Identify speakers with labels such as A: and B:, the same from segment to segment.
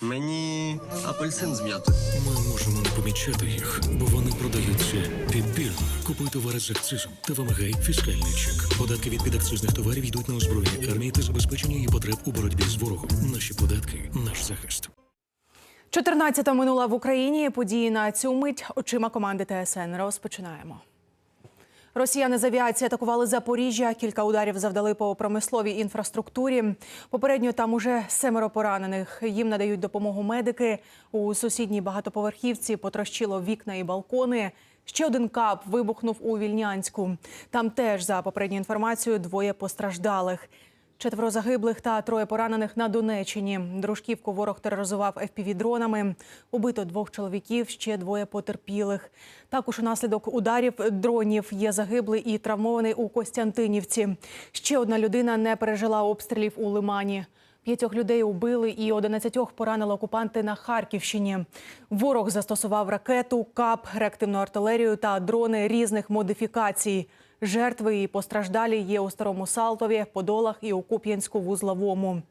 A: Мені апельсин з м'ятою.
B: Ми можемо не помічати їх, бо вони продаються підбірно. Купуй товари з акцизом та вимагай фіскальний чек. Податки від підакцизних товарів йдуть на озброєння армії та забезпечення її потреб у боротьбі з ворогом. Наші податки наш захист.
C: 14 минула в Україні. Події на цю мить очима команди ТСН. Розпочинаємо. Росіяни з авіації атакували Запоріжжя. Кілька ударів завдали по промисловій інфраструктурі. Попередньо там уже семеро поранених. Їм надають допомогу медики. У сусідній багатоповерхівці потрощило вікна і балкони. Ще один кап вибухнув у Вільнянську. Там теж, за попередньою інформацією, двоє постраждалих. Четверо загиблих та троє поранених на Донеччині. Дружківку ворог тероризував FPV-дронами. Убито двох чоловіків, ще двоє потерпілих. Також унаслідок ударів дронів є загиблий і травмований у Костянтинівці. Ще одна людина не пережила обстрілів у Лимані. П'ятьох людей убили і 11 поранили окупанти на Харківщині. Ворог застосував ракету, кап, реактивну артилерію та дрони різних модифікацій. Жертви і постраждалі є у Старому Салтові, Подолах і у Куп'янську-Вузловому.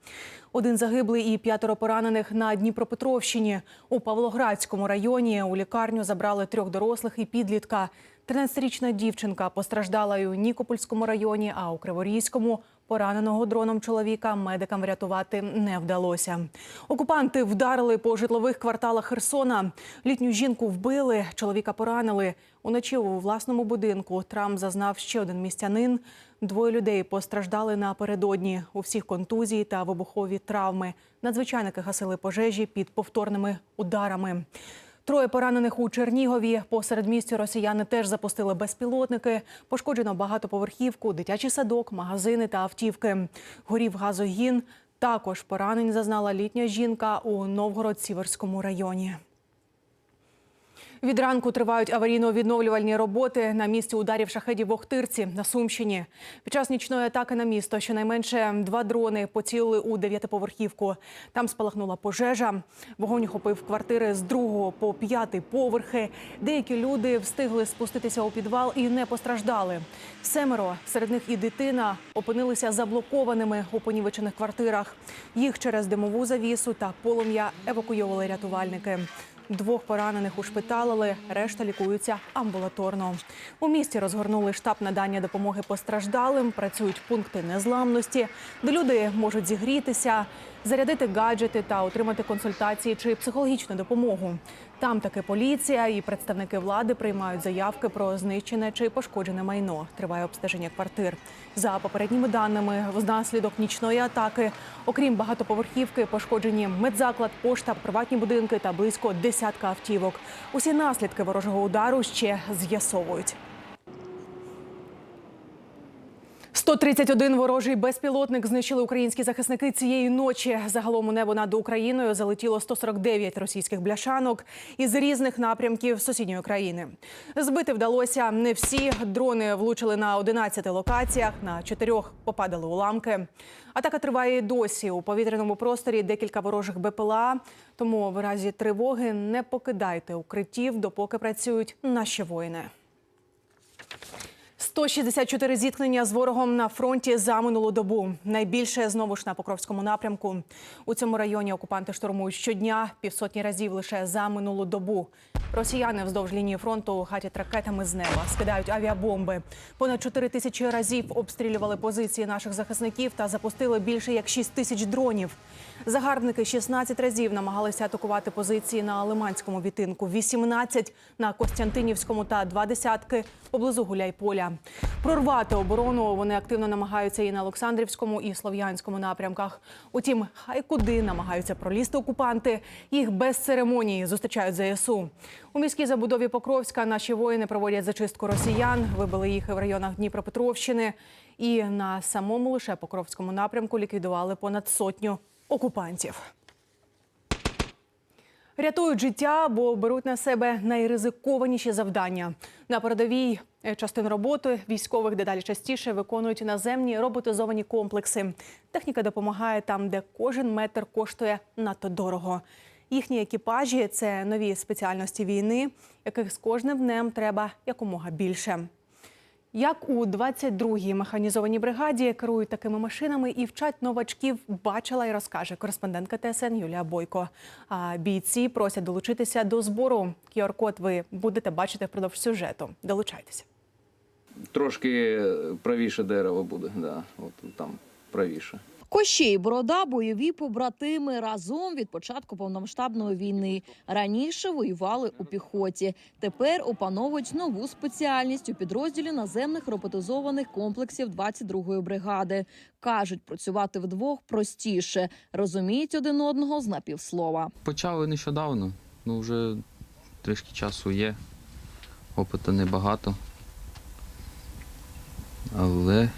C: Один загиблий і п'ятеро поранених на Дніпропетровщині. У Павлоградському районі у лікарню забрали трьох дорослих і підлітка. 13-річна дівчинка постраждала і у Нікопольському районі, а у Криворізькому пораненого дроном чоловіка медикам врятувати не вдалося. Окупанти вдарили по житлових кварталах Херсона. Літню жінку вбили, чоловіка поранили. Уночі у власному будинку травм зазнав ще один містянин. Двоє людей постраждали напередодні. У всіх контузії та вибухові травми. Надзвичайники гасили пожежі під повторними ударами. Троє поранених у Чернігові. посеред місця росіяни теж запустили безпілотники. Пошкоджено багатоповерхівку, дитячий садок, магазини та автівки. Горів газогін. Також поранень зазнала літня жінка у Новгород-Сіверському районі. Від ранку тривають аварійно-відновлювальні роботи на місці ударів шахедів в Охтирці на Сумщині. Під час нічної атаки на місто щонайменше два дрони поцілили у дев'ятиповерхівку. Там спалахнула пожежа. Вогонь охопив квартири з другого по п'ятий поверхи. Деякі люди встигли спуститися у підвал і не постраждали. Семеро, серед них і дитина, опинилися заблокованими у понівечених квартирах. Їх через димову завісу та полум'я евакуйовували рятувальники. Двох поранених ушпиталили, решта лікуються амбулаторно. У місті розгорнули штаб надання допомоги постраждалим. Працюють пункти незламності, де люди можуть зігрітися, зарядити гаджети та отримати консультації чи психологічну допомогу. Там таки поліція і представники влади приймають заявки про знищене чи пошкоджене майно. Триває обстеження квартир. За попередніми даними, внаслідок нічної атаки, окрім багатоповерхівки, пошкоджені медзаклад, пошта, приватні будинки та близько десятка автівок. Усі наслідки ворожого удару ще з'ясовують. 131 ворожий безпілотник знищили українські захисники цієї ночі. Загалом у небо над Україною залетіло 149 російських бляшанок із різних напрямків сусідньої країни. Збити вдалося не всі. Дрони влучили на 11 локаціях, на чотирьох попадали уламки. Атака триває і досі. У повітряному просторі декілька ворожих БПЛА. Тому в разі тривоги не покидайте укриттів, допоки працюють наші воїни. 164 зіткнення з ворогом на фронті за минулу добу. Найбільше знову ж на Покровському напрямку. У цьому районі окупанти штурмують щодня, півсотні разів лише за минулу добу. Росіяни вздовж лінії фронту гатять ракетами з неба, скидають авіабомби. Понад 4 тисячі разів обстрілювали позиції наших захисників та запустили більше як 6 тисяч дронів. Загарбники 16 разів намагалися атакувати позиції на Лиманському відтинку, 18 на Костянтинівському та два десятки поблизу Гуляйполя. Прорвати оборону вони активно намагаються і на Олександрівському, і Слов'янському напрямках. Утім, хай куди намагаються пролізти окупанти, їх без церемонії зустрічають ЗСУ. У міській забудові Покровська наші воїни проводять зачистку росіян, вибили їх в районах Дніпропетровщини. І на самому лише Покровському напрямку ліквідували понад сотню окупантів. Рятують життя, бо беруть на себе найризикованіші завдання. На передовій е, частину роботи військових дедалі частіше виконують наземні роботизовані комплекси. Техніка допомагає там, де кожен метр коштує надто дорого. Їхні екіпажі це нові спеціальності війни, яких з кожним днем треба якомога більше. Як у 22-й механізованій бригаді керують такими машинами і вчать новачків, бачила і розкаже кореспондентка ТСН Юлія Бойко. А бійці просять долучитися до збору. QR-код ви будете бачити впродовж сюжету. Долучайтеся.
D: Трошки правіше дерево буде, да, от там правіше.
E: Кощей, Борода, бойові побратими разом від початку повномасштабної війни. Раніше воювали у піхоті. Тепер опановують нову спеціальність у підрозділі наземних роботизованих комплексів 22-ї бригади. Кажуть, працювати вдвох простіше, розуміють один одного з напівслова.
D: Почали нещодавно, ну вже трішки часу є, опиту небагато. Але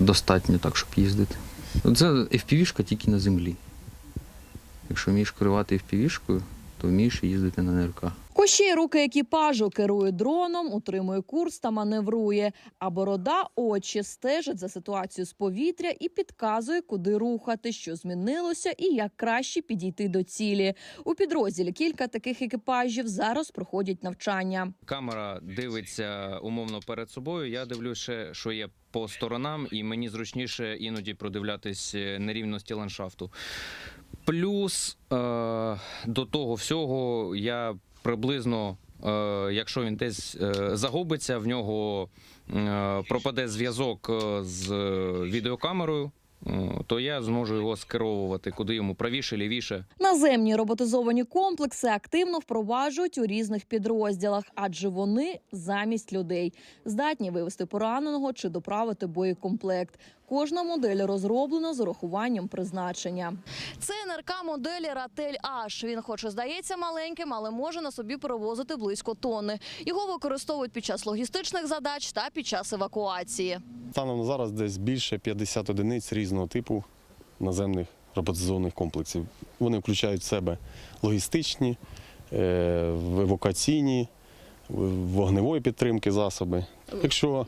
D: достатньо так, щоб їздити. Ну, Це FPV-шка тільки на землі. Якщо вмієш керувати FPV-шкою, то вмієш їздити на НРК.
E: Кощей руки екіпажу керує дроном, утримує курс та маневрує. А борода очі стежить за ситуацією з повітря і підказує, куди рухати, що змінилося і як краще підійти до цілі. У підрозділі кілька таких екіпажів зараз проходять навчання.
D: Камера дивиться умовно перед собою. Я дивлюся, що є по сторонам, і мені зручніше іноді продивлятись е, нерівності ландшафту. Плюс е, до того всього я приблизно, е, якщо він десь е, загубиться, в нього е, пропаде зв'язок е, з відеокамерою, е, то я зможу його скеровувати куди йому правіше, лівіше.
E: Наземні роботизовані комплекси активно впроваджують у різних підрозділах, адже вони замість людей здатні вивести пораненого чи доправити боєкомплект. Кожна модель розроблена з урахуванням призначення. Це НРК моделі Ратель H. Він, хоч і здається маленьким, але може на собі перевозити близько тонни. Його використовують під час логістичних задач та під час евакуації.
F: Станом на зараз десь більше 50 одиниць різного типу наземних роботизованих комплексів. Вони включають в себе логістичні, е, евакуаційні, вогневої підтримки засоби. Якщо,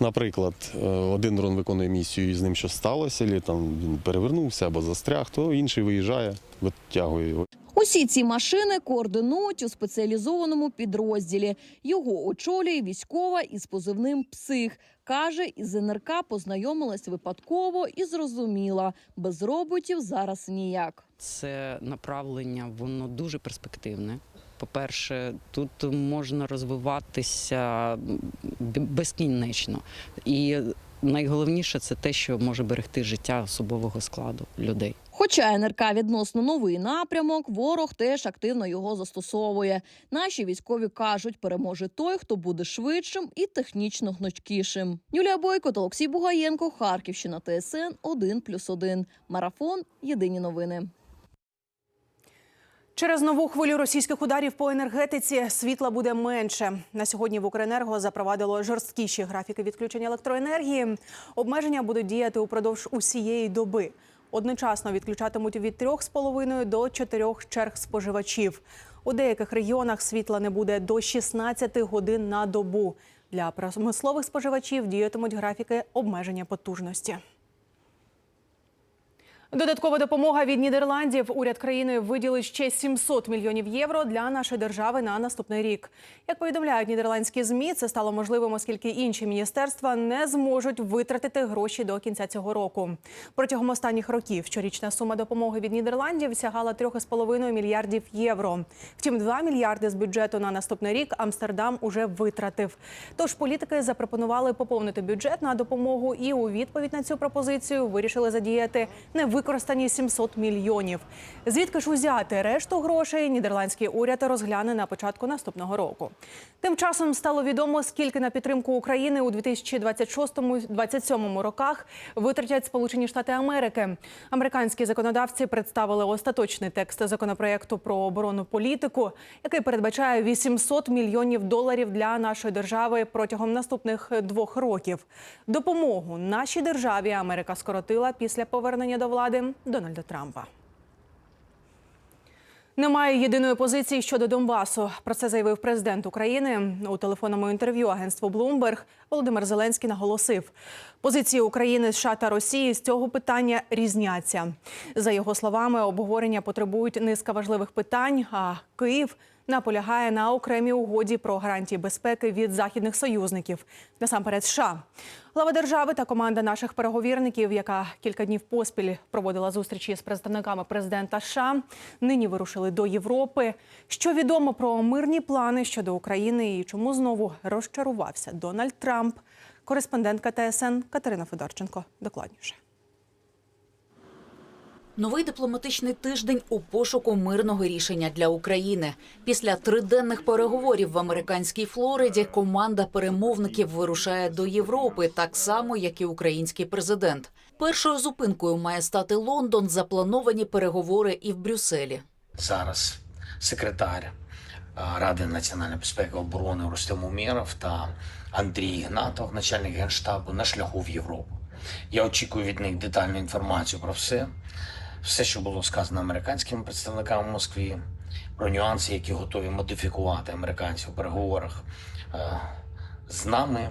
F: наприклад, е, один дрон виконує місію і з ним щось сталося, або там він перевернувся або застряг, то інший виїжджає, витягує його.
E: Усі ці машини координують у спеціалізованому підрозділі. Його очолює військова із позивним псих. Каже, із НРК познайомилась випадково і зрозуміла, без роботів зараз ніяк.
G: Це направлення, воно дуже перспективне. По-перше, тут можна розвиватися безкінечно. І найголовніше це те, що може берегти життя особового складу людей.
E: Хоча НРК відносно новий напрямок, ворог теж активно його застосовує. Наші військові кажуть, переможе той, хто буде швидшим і технічно гнучкішим. Юлія Бойко та Олексій Бугаєнко, Харківщина, ТСН 1+,1. Марафон. Єдині новини.
C: Через нову хвилю російських ударів по енергетиці світла буде менше. На сьогодні в Укренерго запровадило жорсткіші графіки відключення електроенергії. Обмеження будуть діяти упродовж усієї доби. Одночасно відключатимуть від 3,5 до 4 черг споживачів. У деяких регіонах світла не буде до 16 годин на добу. Для промислових споживачів діятимуть графіки обмеження потужності. Додаткова допомога від Нідерландів. Уряд країни виділить ще 700 мільйонів євро для нашої держави на наступний рік. Як повідомляють нідерландські змі, це стало можливим, оскільки інші міністерства не зможуть витратити гроші до кінця цього року. Протягом останніх років щорічна сума допомоги від Нідерландів сягала 3,5 мільярдів євро. Втім, 2 мільярди з бюджету на наступний рік Амстердам уже витратив. Тож політики запропонували поповнити бюджет на допомогу і у відповідь на цю пропозицію вирішили задіяти невикористані 700 мільйонів. Звідки ж узяти решту грошей? Нідерландський уряд розгляне на початку наступного року. Тим часом стало відомо, скільки на підтримку України у 2026-2027 роках витратять Сполучені Штати Америки. Американські законодавці представили остаточний текст законопроекту про оборонну політику, який передбачає 800 мільйонів доларів для нашої держави протягом наступних двох років. Допомогу нашій державі Америка скоротила після повернення до влади Дональда Трампа. Немає єдиної позиції щодо Донбасу. Про це заявив президент України у телефонному інтерв'ю агентству Bloomberg. Володимир Зеленський наголосив, позиції України, США та Росії з цього питання різняться. За його словами, обговорення потребують низка важливих питань. А Київ наполягає на окремій угоді про гарантії безпеки від західних союзників, насамперед США. Глава держави та команда наших переговірників, яка кілька днів поспіль проводила зустрічі з представниками президента США, нині вирушили до Європи. Що відомо про мирні плани щодо України і чому знову розчарувався Дональд Трамп? Кореспондентка ТСН Катерина Федорченко докладніше.
H: Новий дипломатичний тиждень у пошуку мирного рішення для України. Після триденних переговорів в американській Флориді команда перемовників вирушає до Європи, так само як і український президент. Першою зупинкою має стати Лондон. Заплановані переговори і в Брюсселі.
I: зараз секретар Ради національної безпеки оборони Рустем Умєров та Андрій Ігнатов, начальник генштабу, на шляху в Європу. Я очікую від них детальну інформацію про все, все, що було сказано американськими представниками в Москві, про нюанси, які готові модифікувати американці у переговорах е, з нами,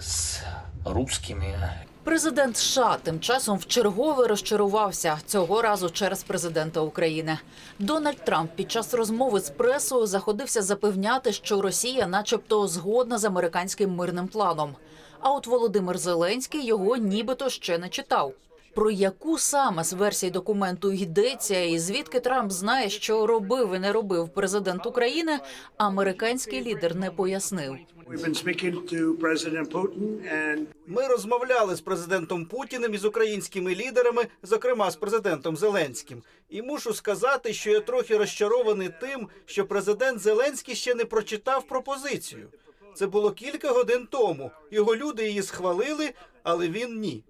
I: з русскими,
H: Президент США тим часом вчергове розчарувався цього разу через президента України. Дональд Трамп під час розмови з пресою заходився запевняти, що Росія, начебто, згодна з американським мирним планом. А от Володимир Зеленський його нібито ще не читав. Про яку саме з версій документу йдеться, і звідки Трамп знає, що робив і не робив президент України, американський лідер не пояснив.
J: Ми розмовляли з президентом Путіним і з українськими лідерами, зокрема з президентом Зеленським. І мушу сказати, що я трохи розчарований тим, що президент Зеленський ще не прочитав пропозицію. Це було кілька годин тому. Його люди її схвалили, але він ні.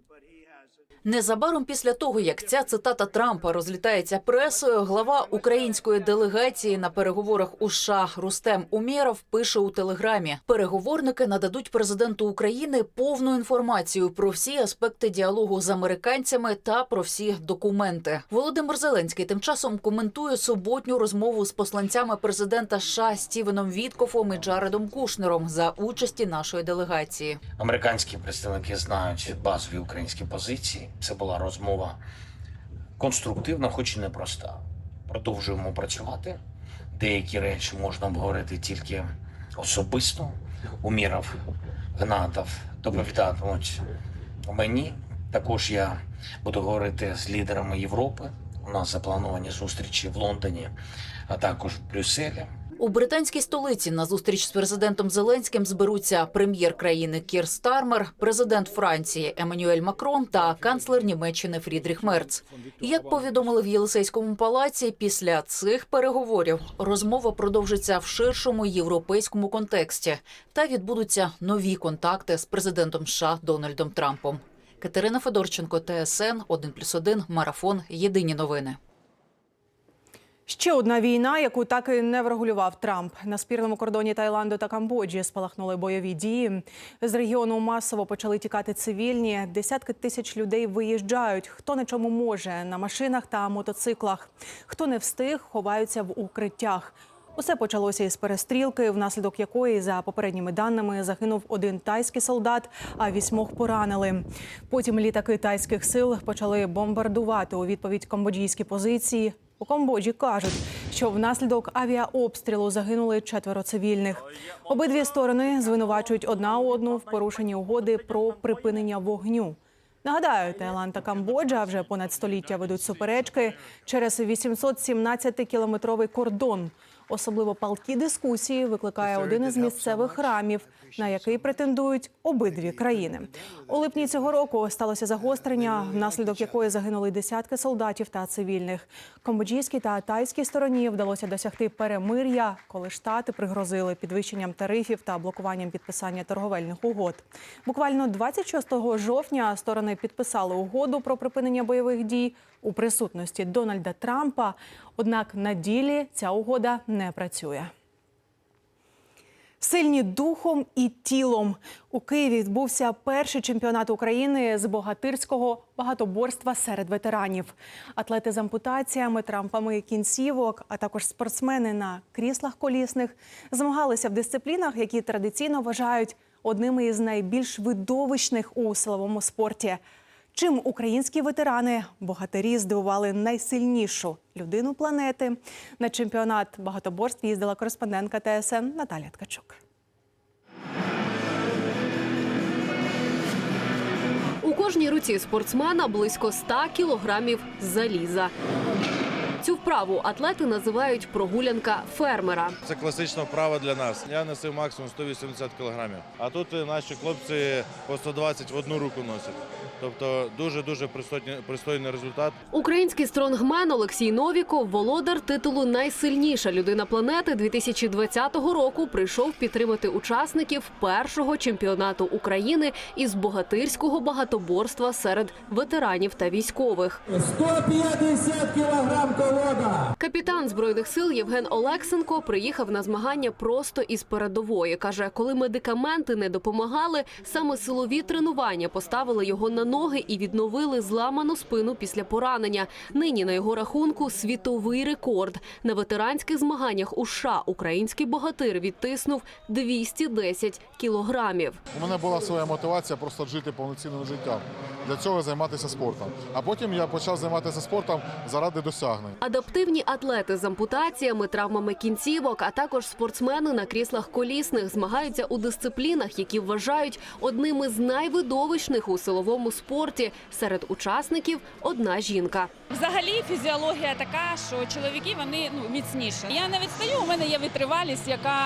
H: Незабаром після того, як ця цитата Трампа розлітається пресою, глава української делегації на переговорах у США Рустем Умєров пише у телеграмі: переговорники нададуть президенту України повну інформацію про всі аспекти діалогу з американцями та про всі документи. Володимир Зеленський тим часом коментує суботню розмову з посланцями президента США Стівеном Віткофом і Джаредом Кушнером за участі нашої делегації.
I: Американські представники знають базові українські позиції. Це була розмова конструктивна, хоч і непроста. Продовжуємо працювати. Деякі речі можна обговорити тільки особисто. Уміров, Гнатов доповідатимуть мені. Також я буду говорити з лідерами Європи. У нас заплановані зустрічі в Лондоні, а також в Брюсселі.
H: У британській столиці на зустріч з президентом Зеленським зберуться прем'єр країни Кір Стармер, президент Франції Еммануель Макрон та канцлер Німеччини Фрідріх Мерц. Як повідомили в Єлисейському палаці, після цих переговорів розмова продовжиться в ширшому європейському контексті та відбудуться нові контакти з президентом США Дональдом Трампом. Катерина Федорченко, ТСН 1+,1, Марафон. Єдині новини.
C: Ще одна війна, яку так і не врегулював Трамп. На спірному кордоні Таїланду та Камбоджі спалахнули бойові дії. З регіону масово почали тікати цивільні. Десятки тисяч людей виїжджають. Хто на чому може на машинах та мотоциклах. Хто не встиг, ховаються в укриттях. Усе почалося із перестрілки, внаслідок якої, за попередніми даними, загинув один тайський солдат, а вісьмох поранили. Потім літаки тайських сил почали бомбардувати у відповідь камбоджійські позиції. У Камбоджі кажуть, що внаслідок авіаобстрілу загинули четверо цивільних. Обидві сторони звинувачують одна одну в порушенні угоди про припинення вогню. Нагадаю, Таїланд та Камбоджа вже понад століття ведуть суперечки через 817-кілометровий кордон. Особливо палкі дискусії викликає один із місцевих храмів, на який претендують обидві країни. У липні цього року сталося загострення, внаслідок якої загинули десятки солдатів та цивільних. Камбоджійській та тайській стороні вдалося досягти перемир'я, коли штати пригрозили підвищенням тарифів та блокуванням підписання торговельних угод. Буквально 26 жовтня сторони підписали угоду про припинення бойових дій у присутності Дональда Трампа. Однак на ділі ця угода не працює. Сильні духом і тілом у Києві відбувся перший чемпіонат України з богатирського багатоборства серед ветеранів. Атлети з ампутаціями, трампами кінцівок, а також спортсмени на кріслах колісних змагалися в дисциплінах, які традиційно вважають одними із найбільш видовищних у силовому спорті. Чим українські ветерани богатирі здивували найсильнішу людину планети на чемпіонат багатоборств їздила кореспондентка ТСН Наталія Ткачук.
K: У кожній руці спортсмена близько 100 кілограмів заліза. Цю вправу атлети називають прогулянка фермера.
L: Це класична вправа для нас. Я носив максимум 180 кілограмів. А тут наші хлопці по 120 в одну руку носять. Тобто дуже-дуже пристойний, пристойний результат.
K: Український стронгмен Олексій Новіков, володар титулу Найсильніша людина планети 2020 року, прийшов підтримати учасників першого чемпіонату України із богатирського багатоборства серед ветеранів та військових.
M: 150 кілограм колода.
K: Капітан збройних сил Євген Олексенко приїхав на змагання просто із передової. каже, коли медикаменти не допомагали, саме силові тренування поставили його на ноги і відновили зламану спину після поранення. Нині на його рахунку світовий рекорд на ветеранських змаганнях у США український богатир відтиснув 210 кілограмів.
M: У мене була своя мотивація просто жити повноцінним життям. Для цього займатися спортом. А потім я почав займатися спортом заради досягнень.
K: Адаптивні атлети з ампутаціями, травмами кінцівок, а також спортсмени на кріслах колісних змагаються у дисциплінах, які вважають одними з найвидовищних у силовому спорті. Серед учасників одна жінка.
N: Взагалі фізіологія така, що чоловіки вони ну міцніші. Я не відстаю. У мене є витривалість, яка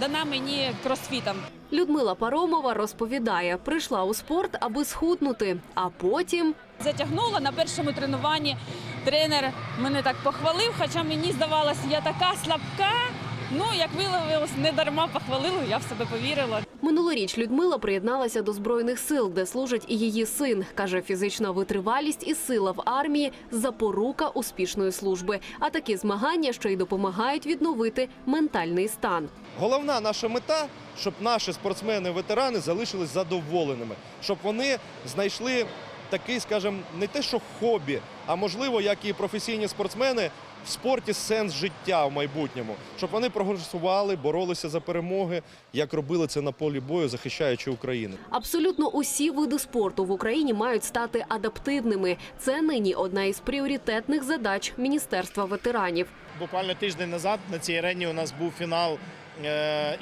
N: дана мені кросфітом.
K: Людмила Паромова розповідає, прийшла у спорт, аби схуднути, а потім
N: Затягнула на першому тренуванні. Тренер мене так похвалив, хоча мені здавалося, я така слабка. Ну як виявилось, не дарма похвалили. Я в себе повірила.
K: минулоріч Людмила приєдналася до збройних сил, де служить і її син. каже, фізична витривалість і сила в армії запорука успішної служби. А такі змагання ще й допомагають відновити ментальний стан.
L: Головна наша мета, щоб наші спортсмени-ветерани залишились задоволеними, щоб вони знайшли такий, скажімо, не те, що хобі, а можливо, як і професійні спортсмени. В спорті сенс життя в майбутньому, щоб вони прогресували, боролися за перемоги, як робили це на полі бою, захищаючи Україну.
K: Абсолютно усі види спорту в Україні мають стати адаптивними. Це нині одна із пріоритетних задач Міністерства ветеранів.
M: Буквально тиждень назад на цій арені у нас був фінал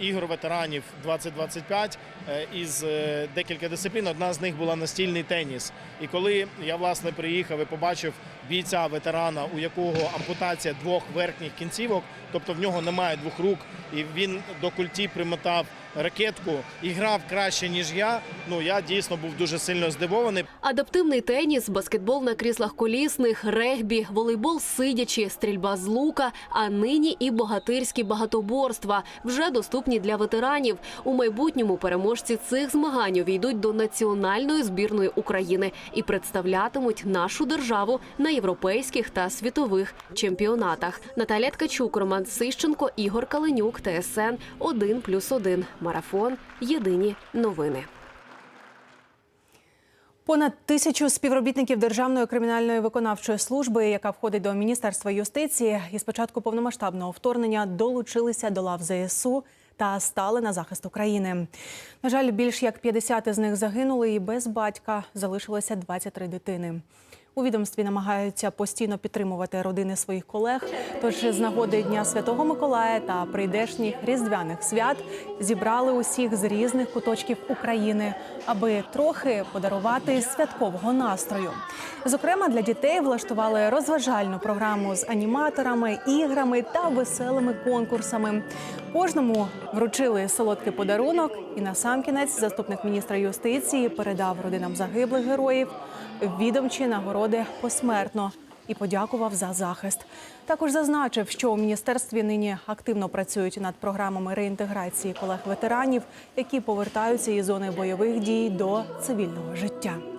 M: ігор ветеранів 2025 е, із е, декілька дисциплін. Одна з них була настільний теніс. І коли я власне приїхав і побачив бійця ветерана, у якого ампутація двох верхніх кінцівок, тобто в нього немає двох рук, і він до культі примотав ракетку і грав краще ніж я. Ну я дійсно був дуже сильно здивований.
K: Адаптивний теніс, баскетбол на кріслах колісних, регбі, волейбол сидячи, стрільба з лука, а нині і богатирські багатоборства вже доступні для ветеранів. У майбутньому переможці цих змагань увійдуть до національної збірної України і представлятимуть нашу державу на європейських та світових чемпіонатах. Наталя Ткачук, Роман Сищенко, Ігор Каленюк, ТСН 1+,1. Марафон. Єдині новини.
C: Понад тисячу співробітників Державної кримінальної виконавчої служби, яка входить до Міністерства юстиції, із початку повномасштабного вторгнення долучилися до лав ЗСУ та стали на захист України. На жаль, більш як 50 з них загинули, і без батька залишилося 23 дитини. У відомстві намагаються постійно підтримувати родини своїх колег. Тож з нагоди Дня Святого Миколая та прийдешніх різдвяних свят зібрали усіх з різних куточків України, аби трохи подарувати святкового настрою. Зокрема, для дітей влаштували розважальну програму з аніматорами, іграми та веселими конкурсами. Кожному вручили солодкий подарунок, і насамкінець заступник міністра юстиції передав родинам загиблих героїв відомчі нагороди посмертно і подякував за захист. Також зазначив, що у міністерстві нині активно працюють над програмами реінтеграції колег ветеранів, які повертаються із зони бойових дій до цивільного життя.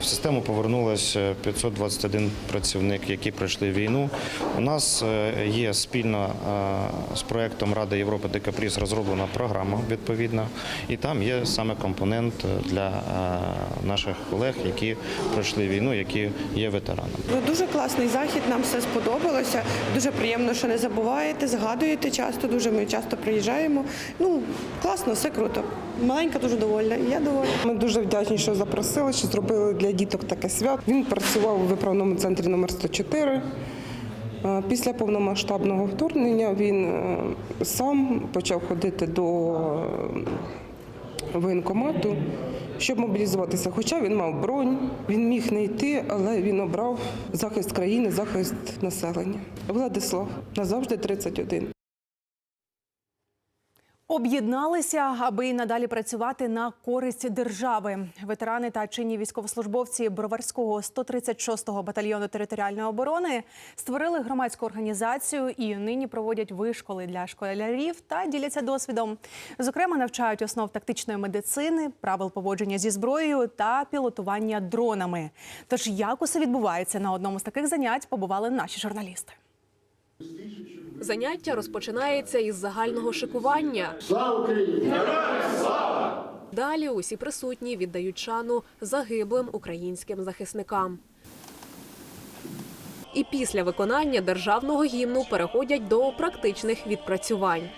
M: В систему повернулося 521 працівник, які пройшли війну. У нас е, є спільно е, з проектом Ради Європи Декапріс розроблена програма відповідна, і там є саме компонент для е, наших колег, які пройшли війну, які є ветеранами.
O: Ну, Дуже класний захід, нам все сподобалося. Дуже приємно, що не забуваєте, згадуєте часто. Дуже ми часто приїжджаємо. Ну класно, все круто. Маленька дуже довольна, і я довольна.
P: Ми дуже вдячні, що запросили, що зробили для діток таке свято. Він працював у виправному центрі номер 104. Е, Після повномасштабного вторгнення він е, сам почав ходити до е, воєнкомату, щоб мобілізуватися. Хоча він мав бронь, він міг не йти, але він обрав захист країни, захист населення. Владислав назавжди 31.
C: Об'єдналися, аби й надалі працювати на користь держави. Ветерани та чинні військовослужбовці Броварського 136-го батальйону територіальної оборони створили громадську організацію і нині проводять вишколи для школярів та діляться досвідом. Зокрема, навчають основ тактичної медицини, правил поводження зі зброєю та пілотування дронами. Тож, як усе відбувається на одному з таких занять, побували наші журналісти.
Q: Заняття розпочинається із загального шикування.
R: Слава Україні!
Q: Далі усі присутні віддають шану загиблим українським захисникам. І після виконання державного гімну переходять до практичних відпрацювань.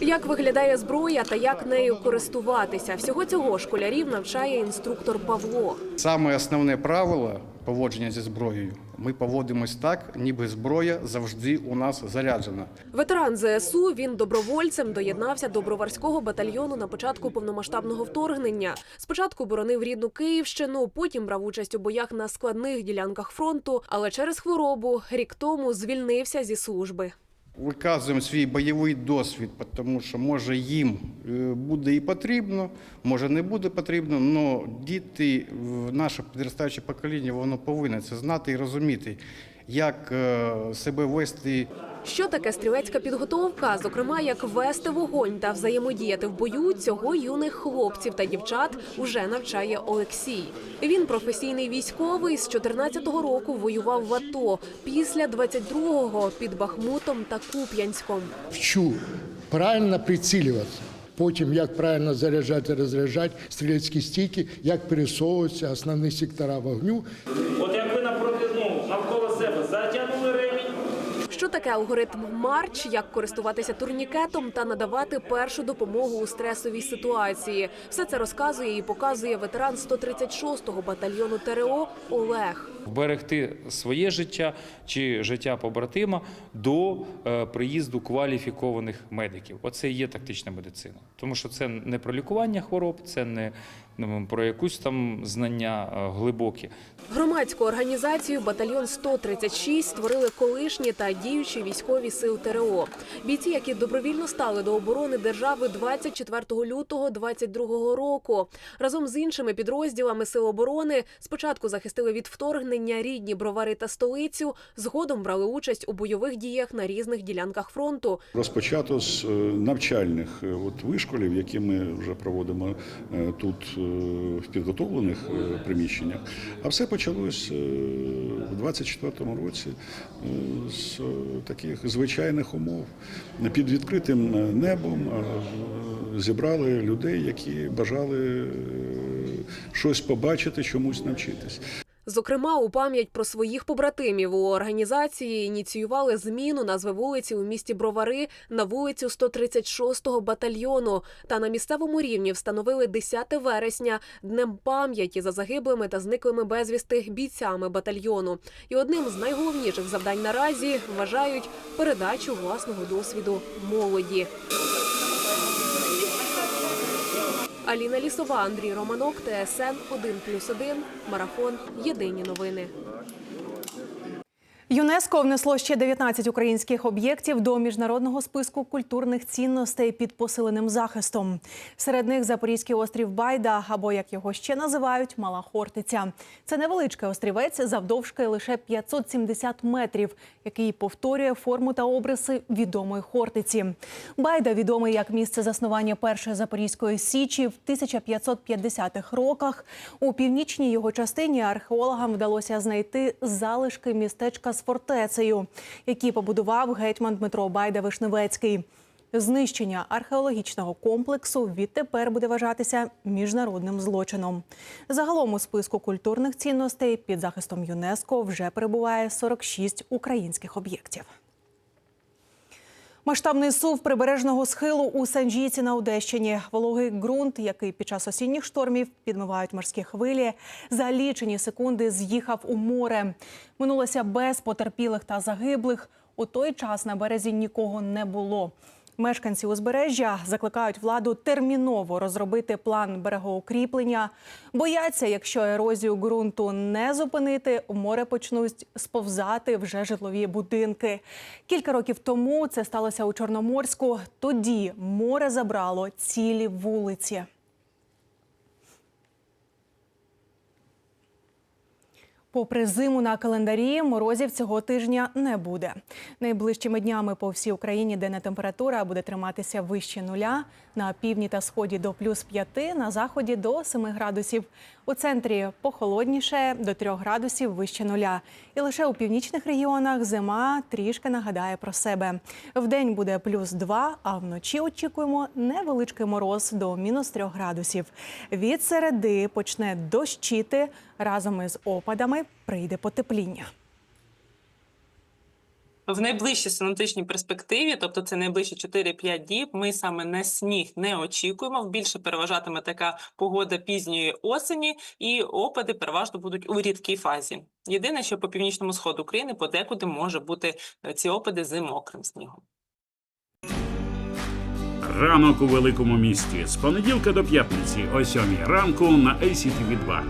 Q: Як виглядає зброя та як нею користуватися? Всього цього школярів навчає інструктор Павло.
S: Саме основне правило поводження зі зброєю. Ми поводимось так, ніби зброя завжди у нас заряджена.
Q: Ветеран ЗСУ він добровольцем доєднався до броварського батальйону на початку повномасштабного вторгнення. Спочатку боронив рідну Київщину, потім брав участь у боях на складних ділянках фронту, але через хворобу рік тому звільнився зі служби.
S: Виказуємо свій бойовий досвід, тому що може їм е, буде і потрібно, може не буде потрібно, але діти, наше підростаюче покоління, воно повинно це знати і розуміти, як е, себе вести
Q: Що таке стрілецька підготовка? Зокрема, як вести вогонь та взаємодіяти в бою, цього юних хлопців та дівчат уже навчає Олексій. Він професійний військовий з 14-го року воював в АТО. Після 22-го під Бахмутом та Куп'янськом.
T: вчу правильно прицілюватися. Потім як правильно заряджати, розряджати стрілецькі стійки, як пересовуватися основні сектора вогню.
U: От як ви напроти, ну, навколо себе затягнули ремінь,
Q: Що таке алгоритм марч, як користуватися турнікетом та надавати першу допомогу у стресовій ситуації? Все це розказує і показує ветеран 136-го батальйону ТРО Олег.
V: вберегти своє життя чи життя побратима до е, приїзду кваліфікованих медиків. Оце і є тактична медицина, тому що це не про лікування хвороб, це не ну, про якусь там знання е, глибокі.
Q: Громадську організацію батальйон 136 створили колишні та діючі військові сил ТРО. Бійці, які добровільно стали до оборони держави 24 лютого 22 року. Разом з іншими підрозділами сил оборони спочатку захистили від вторгнення рідні бровари та столицю. Згодом брали участь у бойових діях на різних ділянках фронту.
W: Розпочато з е, навчальних е, от вишколів, які ми вже проводимо е, тут в підготовлених приміщеннях. А все почалось в 24-му році з таких звичайних умов. Під відкритим е, небом е, зібрали людей, які бажали е, щось побачити, чомусь навчитись.
Q: Зокрема, у пам'ять про своїх побратимів у організації ініціювали зміну назви вулиці у місті Бровари на вулицю 136-го батальйону. Та на місцевому рівні встановили 10 вересня днем пам'яті за загиблими та зниклими безвісти бійцями батальйону. І одним з найголовніших завдань наразі вважають передачу власного досвіду молоді. Аліна Лісова, Андрій Романок, ТСН 1+,1, Марафон. Єдині новини.
C: ЮНЕСКО внесло ще 19 українських об'єктів до міжнародного списку культурних цінностей під посиленим захистом. Серед них Запорізький острів Байда, або як його ще називають, Мала Хортиця. Це невеличкий острівець завдовжки лише 570 метрів, який повторює форму та обриси відомої Хортиці. Байда відомий як місце заснування першої запорізької січі в 1550-х роках. У північній його частині археологам вдалося знайти залишки містечка фортецею, які побудував гетьман Дмитро Байда Вишневецький. Знищення археологічного комплексу відтепер буде вважатися міжнародним злочином. Загалом у списку культурних цінностей під захистом ЮНЕСКО вже перебуває 46 українських об'єктів. Масштабний сув прибережного схилу у Санджійці на Одещині. Вологий ґрунт, який під час осінніх штормів підмивають морські хвилі, за лічені секунди з'їхав у море. Минулося без потерпілих та загиблих. У той час на березі нікого не було. Мешканці узбережжя закликають владу терміново розробити план берегоукріплення. Бояться, якщо ерозію ґрунту не зупинити, у море почнуть сповзати вже житлові будинки. Кілька років тому це сталося у Чорноморську. Тоді море забрало цілі вулиці. Попри зиму на календарі, морозів цього тижня не буде. Найближчими днями по всій Україні денна температура буде триматися вище нуля. На півдні та сході до плюс 5, на заході до 7 градусів. У центрі похолодніше до 3 градусів вище нуля. І лише у північних регіонах зима трішки нагадає про себе. Вдень буде плюс 2, а вночі очікуємо невеличкий мороз до мінус 3 градусів. Від середи почне дощити. Разом із опадами прийде потепління.
X: В найближчій синоптичній перспективі, тобто це найближчі 4-5 діб, ми саме на сніг не очікуємо. Більше переважатиме така погода пізньої осені, і опади переважно будуть у рідкій фазі. Єдине, що по північному сходу України подекуди може бути е, ці опади з мокрим снігом.
Y: Ранок у великому місті з понеділка до п'ятниці о 7 ранку на ACTV 2